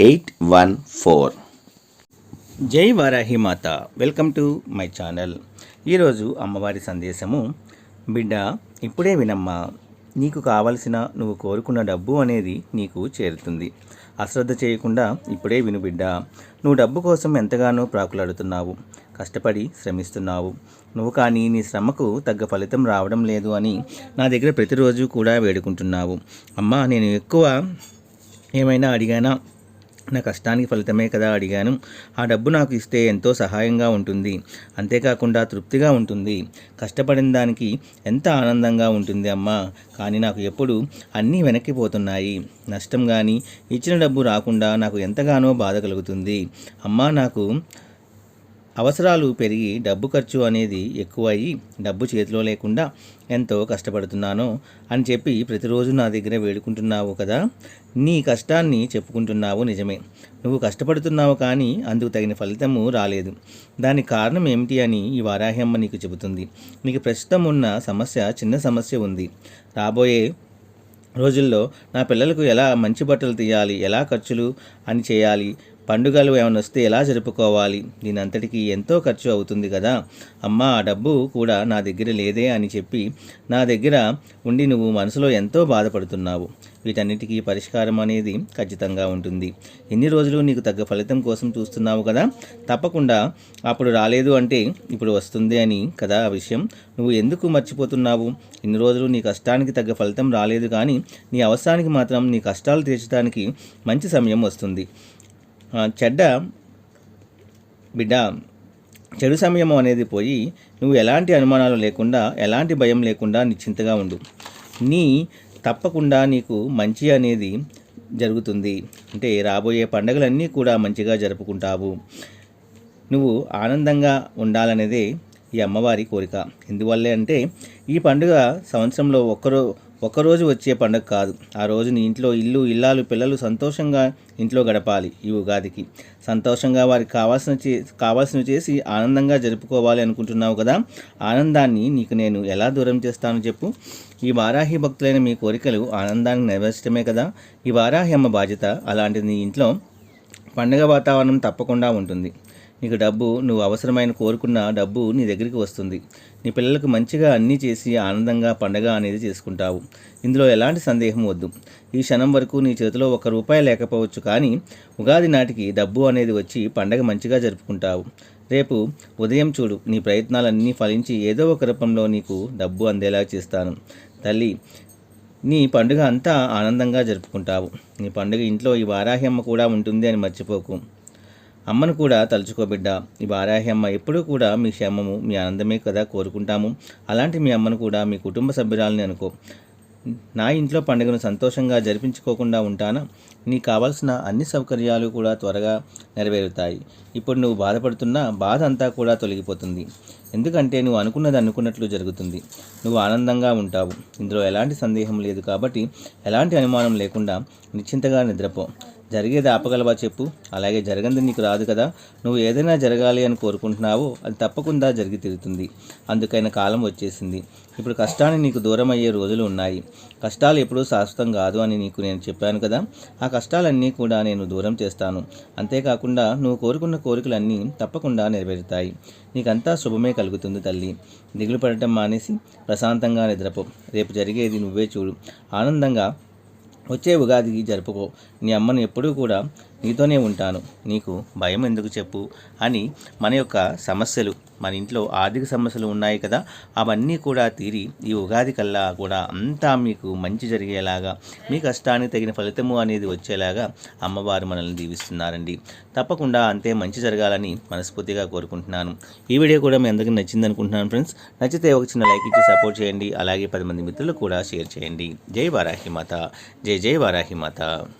eight one four. జై Varahi Mata. Welcome to my channel. ఈరోజు అమ్మవారి సందేశము బిడ్డ ఇప్పుడే వినమ్మా. నీకు కావలసిన నువ్వు కోరుకున్న డబ్బు అనేది నీకు చేరుతుంది. అశ్రద్ధ చేయకుండా ఇప్పుడే విను బిడ్డ. నువ్వు డబ్బు కోసం ఎంతగానో ప్రాకులాడుతున్నావు. కష్టపడి శ్రమిస్తున్నావు. నువ్వు కానీ నీ శ్రమకు తగ్గ ఫలితం రావడం లేదు అని నా దగ్గర ప్రతిరోజు కూడా వేడుకుంటున్నావు. అమ్మా నేను ఎక్కువ ఏమైనా అడిగానా? నా కష్టానికి ఫలితమే కదా అడిగాను. ఆ డబ్బు నాకు ఇస్తే ఎంతో సహాయంగా ఉంటుంది. అంతేకాకుండా తృప్తిగా ఉంటుంది. కష్టపడిన దానికి ఎంత ఆనందంగా ఉంటుంది అమ్మా. కానీ నాకు ఎప్పుడు అన్నీ వెనక్కిపోతున్నాయి నష్టం కానీ ఇచ్చిన డబ్బు రాకుండా నాకు ఎంతగానో బాధ కలుగుతుంది. అమ్మా నాకు అవసరాలు పెరిగి డబ్బు ఖర్చు అనేది ఎక్కువయ్యి డబ్బు చేతిలో లేకుండా ఎంతో కష్టపడుతున్నానో అని చెప్పి ప్రతిరోజు నా దగ్గర వేడుకుంటున్నావు కదా. నీ కష్టాన్ని చెప్పుకుంటున్నావు నిజమే. నువ్వు కష్టపడుతున్నావు కానీ అందుకు తగిన ఫలితము రాలేదు. దానికి కారణం ఏమిటి అని ఈ వారాహ్యమ్మ నీకు చెబుతుంది. నీకు ప్రస్తుతం ఉన్న సమస్య చిన్న సమస్య ఉంది. రాబోయే రోజుల్లో నా పిల్లలకు ఎలా మంచి బట్టలు తీయాలి ఎలా ఖర్చులు అని చేయాలి పండుగలు ఏమైనా వస్తే ఎలా జరుపుకోవాలి? దీనంతటికీ ఎంతో ఖర్చు అవుతుంది కదా. అమ్మ ఆ డబ్బు కూడా నా దగ్గర లేదే అని చెప్పి నా దగ్గర ఉండి నువ్వు మనసులో ఎంతో బాధపడుతున్నావు. వీటన్నిటికీ పరిష్కారం అనేది ఖచ్చితంగా ఉంటుంది. ఎన్ని రోజులు నీకు తగ్గ ఫలితం కోసం చూస్తున్నావు కదా? తప్పకుండా అప్పుడు రాలేదు అంటే ఇప్పుడు వస్తుంది అని కదా ఆ విషయం. నువ్వు ఎందుకు మర్చిపోతున్నావు? ఇన్ని రోజులు నీ కష్టానికి తగ్గ ఫలితం రాలేదు కానీ నీ అవసరానికి మాత్రం నీ కష్టాలు తీర్చడానికి మంచి సమయం వస్తుంది. చెడ్డ బిడ్డ చెడు సమయం అనేది పోయి నువ్వు ఎలాంటి అనుమానాలు లేకుండా ఎలాంటి భయం లేకుండా నిశ్చింతగా ఉండు. నీ తప్పకుండా నీకు మంచి అనేది జరుగుతుంది. అంటే రాబోయే పండుగలన్నీ కూడా మంచిగా జరుపుకుంటావు. నువ్వు ఆనందంగా ఉండాలనేదే ఈ అమ్మవారి కోరిక. ఎందువల్లే అంటే ఈ పండుగ సంవత్సరంలో ఒక్కరో ఒకరోజు వచ్చే పండుగ కాదు. ఆ రోజు నీ ఇంట్లో ఇల్లు ఇల్లాలు పిల్లలు సంతోషంగా ఇంట్లో గడపాలి ఈ ఉగాదికి. సంతోషంగా వారికి కావాల్సిన చే కావాల్సినవి చేసి ఆనందంగా జరుపుకోవాలి అనుకుంటున్నావు కదా? ఆనందాన్ని నీకు నేను ఎలా దూరం చేస్తాను చెప్పు. ఈ వారాహి భక్తులైన మీ కోరికలు ఆనందాన్ని నెరవేర్చడమే కదా? ఈ వారాహి అమ్మ బాధ్యత అలాంటిది నీ ఇంట్లో పండుగ వాతావరణం తప్పకుండా ఉంటుంది. నీకు డబ్బు నువ్వు అవసరమైన కోరుకున్న డబ్బు నీ దగ్గరికి వస్తుంది. నీ పిల్లలకు మంచిగా అన్నీ చేసి ఆనందంగా పండగ అనేది చేసుకుంటావు. ఇందులో ఎలాంటి సందేహం వద్దు. ఈ క్షణం వరకు నీ చేతిలో ఒక రూపాయి లేకపోవచ్చు కానీ ఉగాది నాటికి డబ్బు అనేది వచ్చి పండగ మంచిగా జరుపుకుంటావు. రేపు ఉదయం చూడు నీ ప్రయత్నాలన్నీ ఫలించి ఏదో ఒక రూపంలో నీకు డబ్బు అందేలా చేస్తాను. తల్లి నీ పండుగ అంతా ఆనందంగా జరుపుకుంటావు. నీ పండుగ ఇంట్లో ఈ వారాహి అమ్మ కూడా ఉంటుంది అని మర్చిపోకు. అమ్మను కూడా తలుచుకోబిడ్డ ఈ వారాహి అమ్మ ఎప్పుడూ కూడా మీ క్షేమము మీ ఆనందమే కదా కోరుకుంటాము. అలాంటి మీ అమ్మను కూడా మీ కుటుంబ సభ్యురాలని అనుకో. నా ఇంట్లో పండుగను సంతోషంగా జరిపించుకోకుండా ఉంటానా? నీకు కావాల్సిన అన్ని సౌకర్యాలు కూడా త్వరగా నెరవేరుతాయి. ఇప్పుడు నువ్వు బాధపడుతున్న బాధ అంతా కూడా తొలగిపోతుంది. ఎందుకంటే నువ్వు అనుకున్నది అనుకున్నట్లు జరుగుతుంది. నువ్వు ఆనందంగా ఉంటావు. ఇందులో ఎలాంటి సందేహం లేదు కాబట్టి ఎలాంటి అనుమానం లేకుండా నిశ్చింతగా నిద్రపో. జరిగేది ఆపగలవా చెప్పు. అలాగే జరగంది నీకు రాదు కదా. నువ్వు ఏదైనా జరగాలి అని కోరుకుంటున్నావో అది తప్పకుండా జరిగి తీరుతుంది. అందుకైన కాలం వచ్చేసింది. ఇప్పుడు కష్టాన్ని నీకు దూరం అయ్యే రోజులు ఉన్నాయి. కష్టాలు ఎప్పుడూ శాశ్వతం కాదు అని నీకు నేను చెప్పాను కదా. ఆ కష్టాలన్నీ కూడా నేను దూరం చేస్తాను. అంతేకాకుండా నువ్వు కోరుకున్న కోరికలన్నీ తప్పకుండా నెరవేరుతాయి. నీకంతా శుభమే కలుగుతుంది తల్లి. దిగులు పడటం మానేసి ప్రశాంతంగా నిద్రపో. రేపు జరిగేది నువ్వే చూడు. ఆనందంగా వచ్చే ఉగాదికి జరుపుకో. నీ అమ్మను ఎప్పుడూ కూడా నీతోనే ఉంటాను. నీకు భయం ఎందుకు చెప్పు? అని మన యొక్క సమస్యలు మన ఇంట్లో ఆర్థిక సమస్యలు ఉన్నాయి కదా అవన్నీ కూడా తీరి ఈ ఉగాది కల్లా కూడా అంతా మీకు మంచి జరిగేలాగా మీ కష్టానికి తగిన ఫలితము అనేది వచ్చేలాగా అమ్మవారు మనల్ని దీవిస్తున్నారండి. తప్పకుండా అంతే మంచి జరగాలని మనస్ఫూర్తిగా కోరుకుంటున్నాను. ఈ వీడియో కూడా మీ అందరికీ నచ్చింది అనుకుంటున్నాను ఫ్రెండ్స్. నచ్చితే ఒక చిన్న లైక్ ఇచ్చి సపోర్ట్ చేయండి. అలాగే పది మంది మిత్రులు కూడా షేర్ చేయండి. జై వారాహి మాత. జై జై వారాహి మాత.